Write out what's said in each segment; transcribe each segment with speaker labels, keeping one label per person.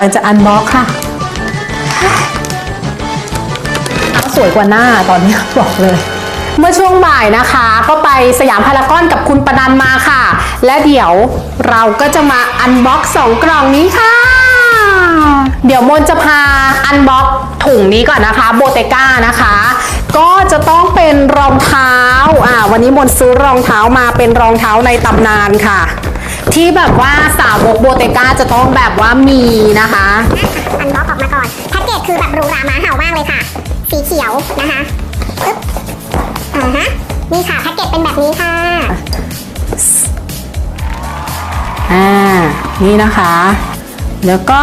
Speaker 1: เราจะอันบล็อกค่ะสวยกว่าหน้าตอนนี้บอกเลย เมื่อช่วงบ่ายนะคะ ก็ไปสยามพารากอนกับคุณปนันมาค่ะ และเดี๋ยวเราก็จะมาอันบ็อกสองกล่องนี้ค่ะ เดี๋ยวมนจะพาอันบ็อกถุงนี้ก่อนนะคะโบเตก้านะคะ ก็จะต้องเป็นรองเท้าอ่าวันนี้มนซื้อรองเท้ามาเป็นรองเท้าในตำนานค่ะ ที่แบบว่าสาวกโบเตก้าจะต้องแบบว่ามีนะคะ
Speaker 2: อันบ็อกออกมาก่อนแพ็กเกจคือแบบหรูหราม้าเห่ามากเลยค่ะ สีเขียวนะคะปึ๊บอ่าฮะนี่ค่ะแพ็กเกจเป็นแบบนี้ค่ะ
Speaker 1: อ่านี่นะคะ แล้วก็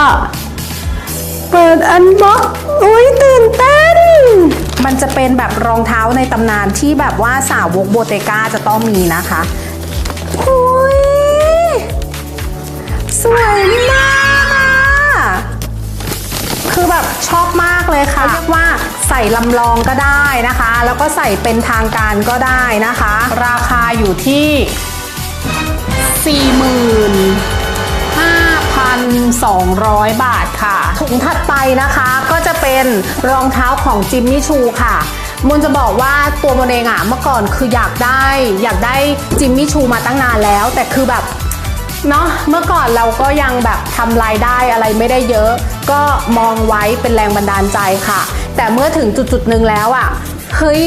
Speaker 1: เปิดอันบ็อกอุ้ยตื่นเต้น มันจะเป็นแบบรองเท้าในตำนานที่แบบว่าสาวกโบเตก้าจะต้องมีนะคะอุ้ย สวยมากอะคือแบบชอบมากเลยค่ะเรียกว่าใส่ลำลองก็ได้นะคะ แล้วก็ใส่เป็นทางการก็ได้นะคะ ราคาอยู่ที่ 45,200 บาทค่ะ ถุงถัดไปนะคะก็จะเป็นรองเท้าของจิมมี่ชูค่ะมนจะบอกว่าตัวมนเองอะเมื่อก่อนคืออยากได้ อยากได้จิมมี่ชูมาตั้งนานแล้ว แต่คือแบบ เนาะเมื่อก่อนเราก็ยังแบบทำรายได้อะไรไม่ได้เยอะ ก็มองไว้เป็นแรงบันดาลใจค่ะ แต่เมื่อถึงจุดๆหนึ่งแล้วอะเฮ้ย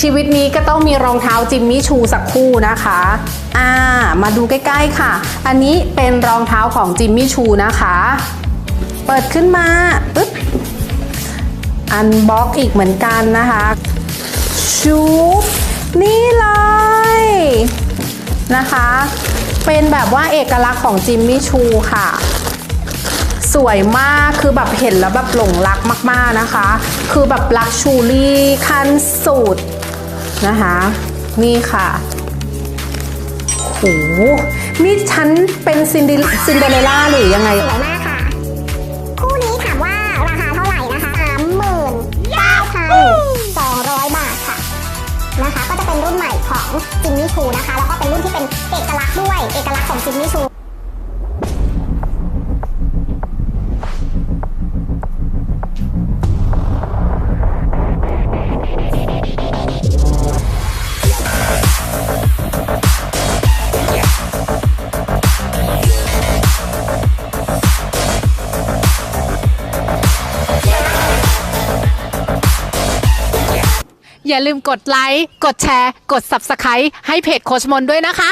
Speaker 1: ชีวิตนี้ก็ต้องมีรองเท้าจิมมี่ชูสักคู่นะคะ อ่า มาดูใกล้ๆค่ะ อันนี้เป็นรองเท้าของจิมมี่ชูนะคะ เปิดขึ้นมาปึ๊บอันบ็อกอีกเหมือนกันนะคะชูนี่เลยนะคะ เป็นแบบว่าเอกลักษณ์ของจิมมี่ชูค่ะ สวยมากคือแบบเห็นแล้วแบบหลงรักมากๆนะคะ คือแบบลักชูรี่ขั้นสุดนะคะ นี่ค่ะโหนี่ฉันเป็นซินเดซินเดอเรลล่าหรือยังไง
Speaker 2: เป็นรุ่นใหม่ของจิมมี่ชูนะคะ แล้วก็เป็นรุ่นที่เป็นเอกลักษณ์ด้วย เอกลักษณ์ของจิมมี่ชู
Speaker 1: อย่าลืมกดไลค์ กดแชร์ กด Subscribe ให้เพจโคชมนด้วยนะคะ